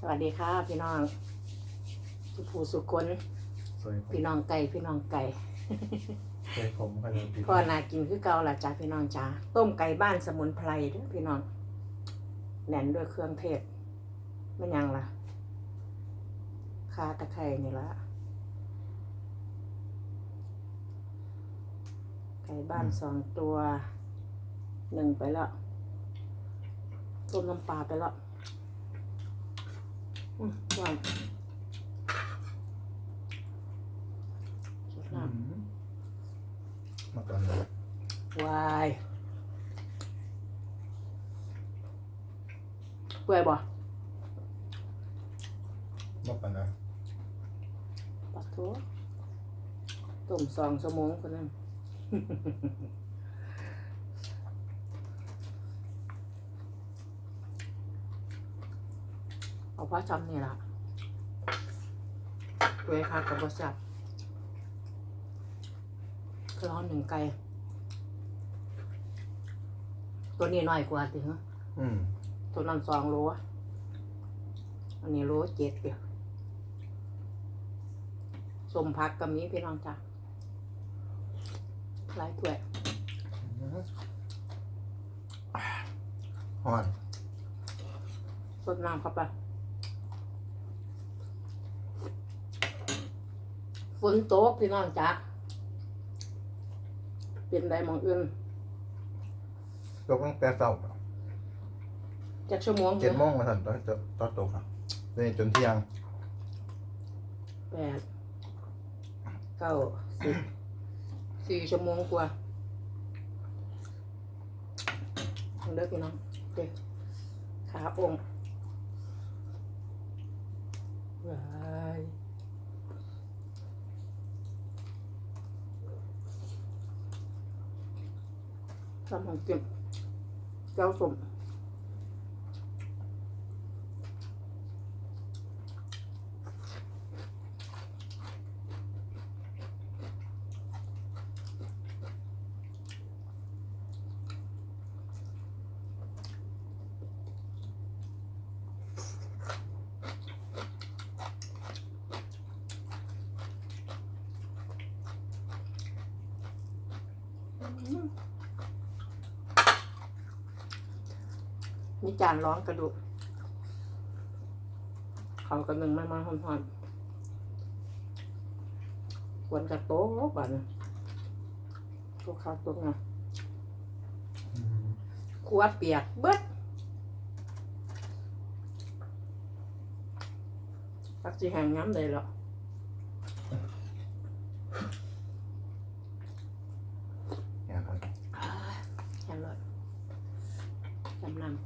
สวัสดีค่ะพี่น้อง สุภูสุคนสวยผมพี่น้องไก่พี่น้องไก่ สวยผมกันเลยพี่พ่อนากินคือเก่าล่ะจ้าพี่น้องจ้าต้มไก่บ้านสมุนไพรเด้อพี่น้องแหน่นด้วยเครื่องเทศไม่ยังล่ะคาตะไคร่นี่ละไก่บ้านสองตัวหนึ่งไปแล้วต้มน้ำปลาไปแล้วอืม หวานสดอืน้ำมมาก่อนเลยวายเปื่อยบ่มาก่อนนะปักโถต้มสองชั่วโมงคนนั้น เอาพ่อจำนี่ล่ะเปื่อยค่ะกับบะจับร้อนหนึ่งไก่ ตัวนี้น้อยกว่าถึงอืมตัวนั้นสองโลอะอันนี้โลเจ็ดเดียวสมพักกับนี้พี่น้องจ้ะหลายถ้วยอ่อนสดน้ำเข้าไป ฝนตกพี่น้องจ้ะเป็นไดหมองอื่นตกตั้งแต่เช้าจากชั่วโมงเจ็ดโมงมาสั่นตอนตอนตอนตกอะนี่จนเที่ยงแปดเก้าสิบสี่ชั่วโมงกว่าเลิกพี่น้องเด็กขาองค์ว้าย ทำของเก็บเจ้าสม มีจานร้อนกระดูกเขากระหนึ่งไม่มาหอนๆควนกระโต๊ะบ้านตัวข้าวตัวงอืมขวดเปียกเบิดตักจีแหงน้ำเลยหรอ เนี่ยครับ แห้งเลย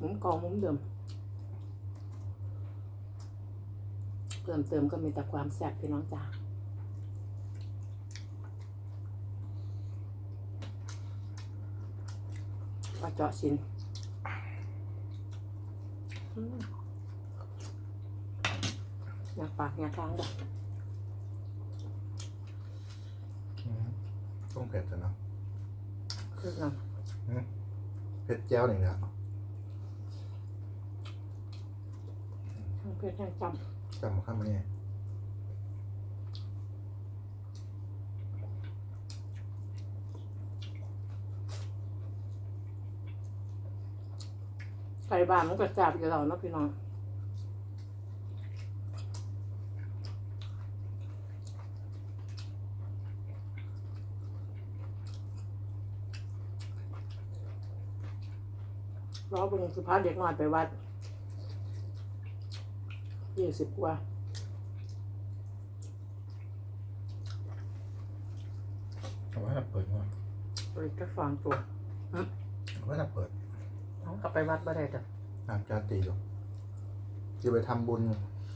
มุนกองหมุนเดิมเติมเติมก็มีแต่ความแซ่บพี่น้องจ้าปลาเจาะชิ้นอืมอยากปากอยากค้างด้วยอืมต้องเผ็ดจ้ะเนาะคือน้เผ็ดแจ้วนี่นะำทั้ง เพื่อนทั้งจจำข้ามมาเนี่ยำไก่บ้านมันก็แซ่บอยู่แล้วเนาะพี่น้องรอเบิ่งสุภาพเด็กน้อยไปวัด ยี่สิบกว่าเอาไว้ถ้าเปิดก่อนบริจาคฟองตัวเอาไว้ถ้าเปิดเอากลับไปวัดบ่ได้จ้ะน้ำจาตีอยู่จะไปทำบุญ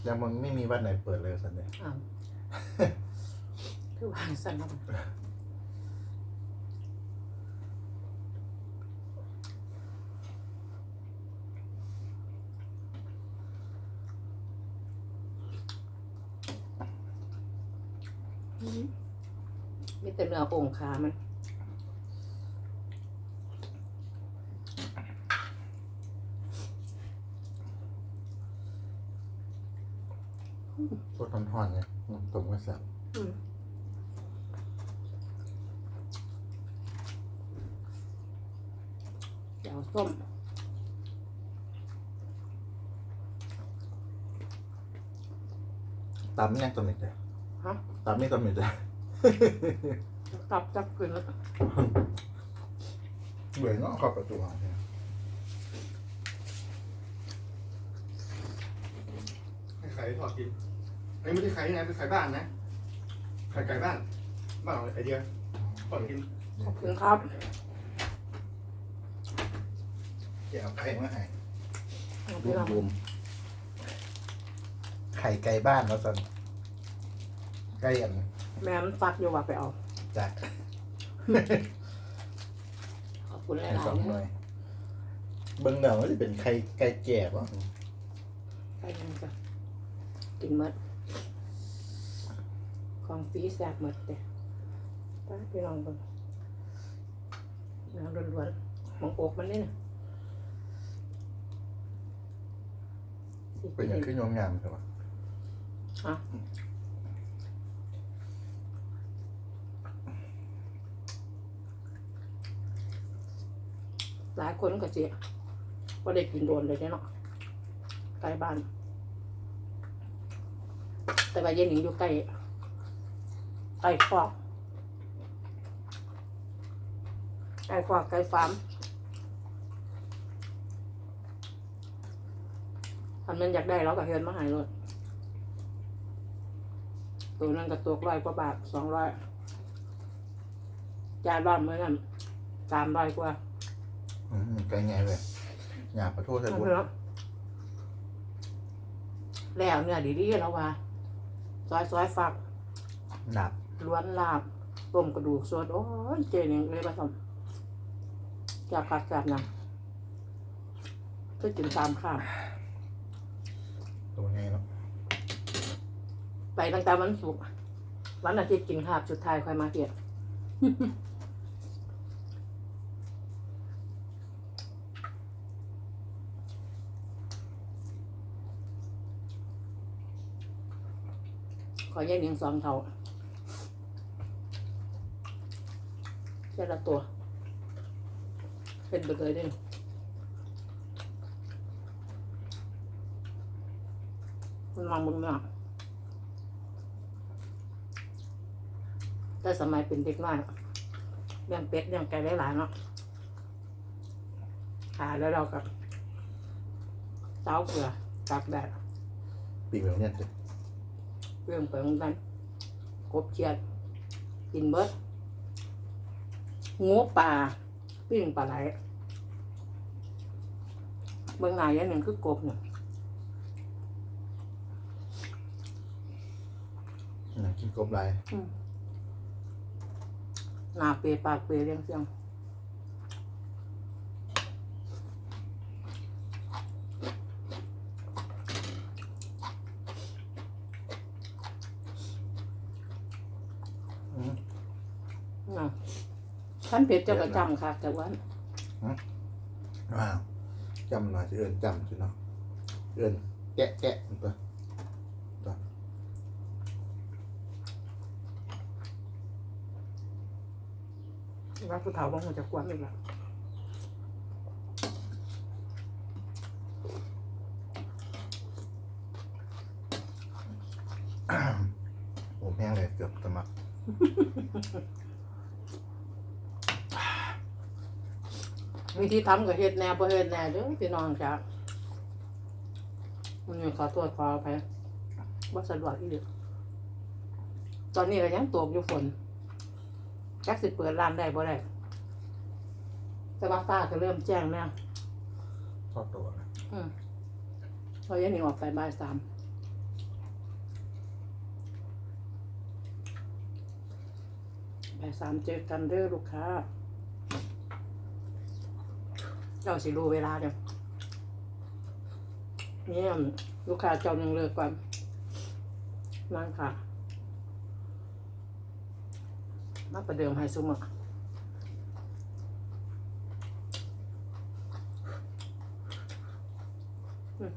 ยังมันไม่มีวัดไหนเปิดเลยสันเนี่ยอ้าวคือวางสั่นแล้ว มมีแต่เนื้อองค์ขามันสดทอนๆเนี่ยตรงก็แซ่บอืมเดี๋ยวส้มตำไม่ยังตำมิดเลย ฮะตำไม่ตำมิดเลยกลับจับคืนแล้วเบื่อเนาะเข้าประตูเอาเนี่ยให้ไข่ทอดกินไอ้ยไม่ใช่ไข่นะเป็นไข่บ้านนะไข่ไก่บ้าน บ้านของไอเดียทอดกินขอบคุณครับแกเอาไข่มาให้เอารไปลองวมๆไข่ไก่บ้านแล้วสัน ไก่อันแม่มันฟักอยู่ว่าไปเอาจ้ะขอบคุณหลายให้สองๆหน่นะวยเบิ่งเดาว่าจะเป็นไข่ไก่แก่ป่ะไปยังจ้ะกินหมดของฟรีแซ่บหมดแต่ป้าไปลองดูน้ำล้วนๆมองอกมันนี่นะที่เป็นอย่างขึ้นยงงามใช่ปะ ฮะ หลายคนก็เสียว่าได้กินโดนเลยเนี่ยเนาะใกล้บ้าน แต่ว่าเย็นหนิงอยู่ใกล้ใกล้ฟอกใกล้ฟอกใกล้ฟาร์มทำนั้นอยากได้เราก็เฮินมาหายเลยตัวนั้นก็ตัวร้อยกว่าบาทสองร้อยจานบ้านเมื่อนั้นสามร้อยกว่า ไก่ไงเลยหยาบขอโทษใส่เอาบุญแล้วเนี่ยดีๆแล้วว่าซอยซอยฝักหนับล้วนลาบต้มกระดูกสดโอ้ยเจนี่เลยผสมจากกัดจากนะก็กินตามข้ามตัวไงเนาะไปตั้งแต่วันศุกร์วันอาทิตย์กินข้าวสุดท้ายค่อยมาเกีย ขอแยกหนึ่งสองเท่าแค่ละตัว เป็นไปเลยด้คุณมองมึงเนาะแต่สมัยเป็นเด็กน้อยเลี้ยงเป็ดเลี้ยงไก่หลายๆเนาะขายแล้วเรากับเต้าเกลือตากแดดปีกแบบเนี้ย เรื่องไปของนั้นกบเขียดกินเบิดงูป่าปิ้งปลาไหลเบื้องหน้าอย่างหนึ่งคือกบเนี่ยน่ากินกบลายหน้าเปรปากเปรเรียงเสียง น่ะท่านเพชรเจ้ากระจำค่ะแต่ว่าว้าวจำหน่อยสิเอินจำสิเนาะเอินแกะแกะมันตัวว่าผู้เฒ่าบางคนจะกวนอีกแล้ว ผมแห้งเลยเกือบสมัคร วิธีทำกับเฮ็ดแหน่บ่เฮ็ดแหน่เด้อพี่น้องจ้ะมันนี่ขอโทษขออภัยบ่สะดวกอีกตอนนี้ก็ยังตกอยู่ฝนจักสิเปิดร้านได้บ่ได้แต่ว่าฟ้าก็เริ่มแจ้งแล้วทอดตัวนะอืมพอยันนี่ออกไปบ่ายสาม ไปสามเจอกันเด้อลูกค้า เจ้าสิรู้เวลาเดี๋ยวเนี่ยลูกค้าเจ้าหนึ่งเลิกก่อนนั่งค่ะมาประเดิมให้ซุมอะอืม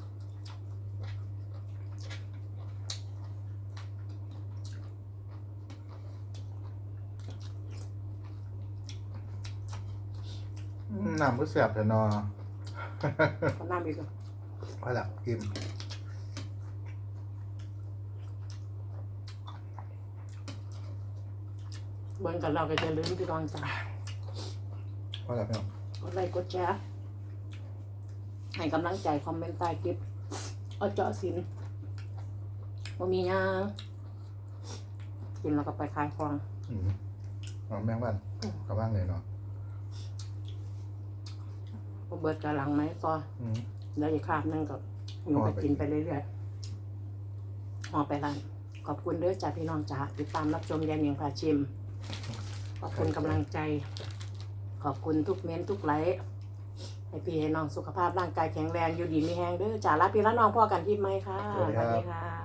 น้ำก็เสียบแต่นอขอน้ำอีกอะว่าละกินเบิ่งกันเราก็จะลืมพี่น้องจ้าว่าละพี่น้องกดไลค์กดแชร์ให้กำลังใจคอมเมนต์ใต้คลิปเอาเจาะสินว่ามีหยังกินแล้วก็ไปขายของอืมเอาแมงวันกลับบ้านเลยเนาะ ก็เบิดกะหลังไหมต่ออืม แล้วอีกคาบนึงก็อยู่ไปกินไปเรื่อยๆห่อไปร้านขอบคุณเด้อจ้าพี่น้องจ้าติดตามรับชมยายเหนียงพาชิม ขอบคุณกำลังใจ ขอบคุณทุกเม้นต์ทุกไลค์ให้พี่ให้น้องสุขภาพร่างกายแข็งแรงอยู่ดีมีแห้งเด้อจ้าลาพี่ละน้องพ่อกันที่ไหมค่ะสวัสดีค่ะ